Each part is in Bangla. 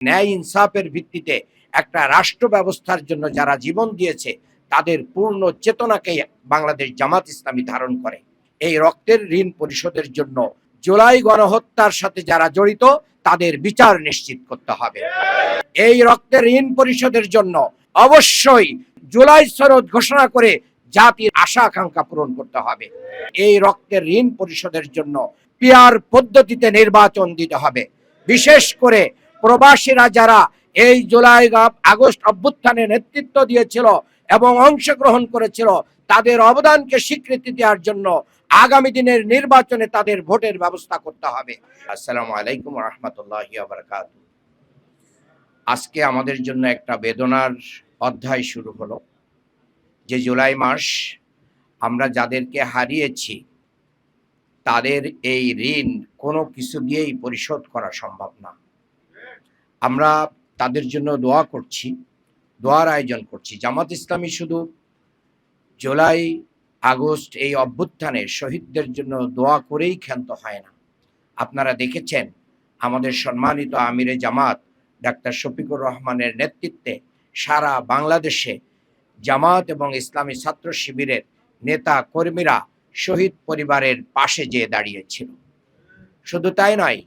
ন্যায় ইনসাফের ভিত্তিতে একটা রাষ্ট্র ব্যবস্থার জন্য যারা জীবন দিয়েছে, তাদের পূর্ণ চেতনাকে বাংলাদেশ জামাত ইসলামী ধারণ করে। এই রক্তের ঋণ পরিশোধের জন্য জুলাই গণহত্যার সাথে যারা জড়িত, তাদের বিচার নিশ্চিত করতে হবে। এই রক্তের ঋণ পরিশোধের জন্য অবশ্যই জুলাই সনদ ঘোষণা করে জাতির আশা আকাঙ্ক্ষা পূরণ করতে হবে। এই রক্তের ঋণ পরিশোধের জন্য পিয়ার পদ্ধতিতে নির্বাচন দিতে হবে। বিশেষ করে প্রবাসীরা যারা এই জুলাই আগস্ট অভ্যুত্থানে নেতৃত্ব দিয়েছিল এবং অংশগ্রহণ করেছিল, তাদের অবদানকে স্বীকৃতি দেওয়ার জন্য আগামী দিনের নির্বাচনে তাদের ভোটের ব্যবস্থা করতে হবে। আসসালামু আলাইকুম রহমতুল্লাহ আজকে আমাদের জন্য একটা বেদনার অধ্যায় শুরু হলো, যে জুলাই মাস আমরা যাদেরকে হারিয়েছি, তাদের এই ঋণ কোনো কিছু দিয়েই পরিশোধ করা সম্ভব না। আমরা তাদের জন্য দোয়া করছি, দোয়ার আয়োজন করছি। জামাত ইসলামী শুধু জুলাই, আগস্ট এই অভ্যুত্থানে শহীদদের জন্য দোয়া করেই ক্ষান্ত হয় না। আপনারা দেখেছেন, আমাদের সম্মানিত আমিরে জামাত ডাক্তার শফিকুর রহমানের নেতৃত্বে সারা বাংলাদেশে জামাত এবং ইসলামী ছাত্র শিবিরের নেতা কর্মীরা শহীদ পরিবারের পাশে যেয়ে দাঁড়িয়েছিল। শুধু তাই নয়,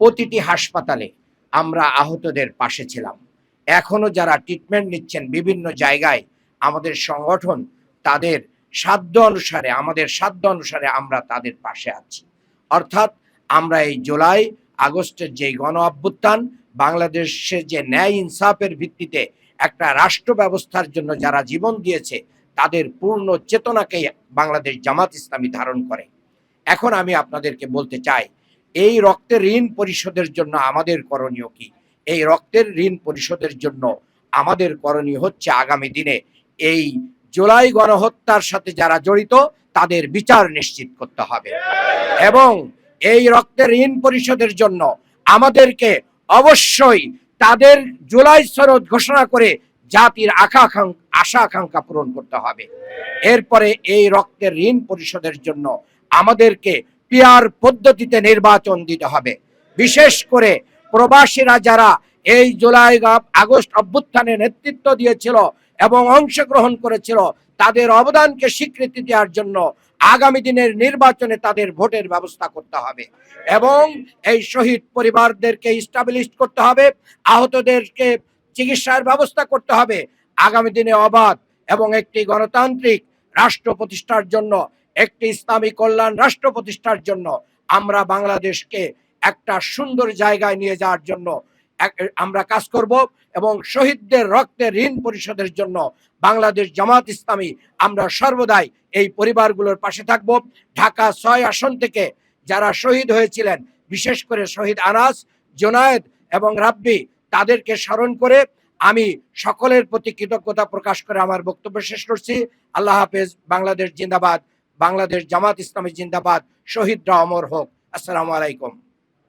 প্রতিটি হাসপাতালে আমরা আহতদের পাশে ছিলাম। এখনও যারা ট্রিটমেন্ট নিচ্ছেন বিভিন্ন জায়গায়, আমাদের সংগঠন তাদের সাধ্য অনুসারে, আমাদের সাধ্য অনুসারে আমরা তাদের পাশে আছি। অর্থাৎ আমরা এই জুলাই আগস্টের যে গণ অভ্যুত্থান বাংলাদেশের যে ন্যায় ইনসাফের ভিত্তিতে একটা রাষ্ট্র ব্যবস্থার জন্য যারা জীবন দিয়েছে, তাদের পূর্ণ চেতনাকে বাংলাদেশ জামাত ইসলামী ধারণ করে। এখন আমি আপনাদেরকে বলতে চাই এই রক্তের ঋণ পরিশোধের জন্য আমাদের করণীয় কি? এই রক্তের ঋণ পরিশোধের জন্য আমাদের করণীয় হচ্ছে আগামী দিনে এই জুলাই গণহত্যার সাথে যারা জড়িত, তাদের বিচার নিশ্চিত করতে হবে। এবং এই রক্তের ঋণ পরিশোধের জন্য আমাদেরকে অবশ্যই তাদের জুলাই সনদ ঘোষণা করে জাতির আশা আশা আকাঙ্ক্ষা পূরণ করতে হবে। এরপরে এই রক্তের ঋণ পরিশোধের জন্য আমাদেরকে পিয়ার পদ্ধতিতে নির্বাচন দিতে হবে। বিশেষ করে প্রবাসীরা যারা এই জুলাই আগস্ট অভ্যুত্থানে নেতৃত্ব দিয়েছিল এবং অংশগ্রহণ করেছিল, তাদের অবদানকে স্বীকৃতি দেওয়ার জন্য আগামী দিনের নির্বাচনে তাদের ভোটের ব্যবস্থা করতে হবে। এবং এই শহীদ পরিবারদেরকে স্টাবলিশ করতে হবে, আহতদেরকে চিকিৎসার ব্যবস্থা করতে হবে। আগামী দিনে অবাধ এবং একটি গণতান্ত্রিক রাষ্ট্র প্রতিষ্ঠার জন্য একটি ইসলামী কল্যাণ রাষ্ট্র প্রতিষ্ঠার জন্য আমরা বাংলাদেশকে একটা সুন্দর জায়গায় নিয়ে যাওয়ার জন্য আমরা কাজ করব এবং শহীদদের রক্তের ঋণ পরিশোধের জন্য বাংলাদেশ জামাত ইসলামী আমরা সর্বদাই এই পরিবারগুলোর পাশে থাকব। ঢাকা ছয় আসন থেকে যারা শহীদ হয়েছিলেন, বিশেষ করে শহীদ আনাস, জোনায়েদ এবং রাব্বি, তাদেরকে স্মরণ করে আমি সকলের প্রতি কৃতজ্ঞতা প্রকাশ করে আমার বক্তব্য শেষ করছি। আল্লাহ হাফেজ, বাংলাদেশ জিন্দাবাদ। বাংলাদেশ জামাত ইসলামী জিন্দাবাদ শহীদরা অমর হোক। আসসালামু আলাইকুম।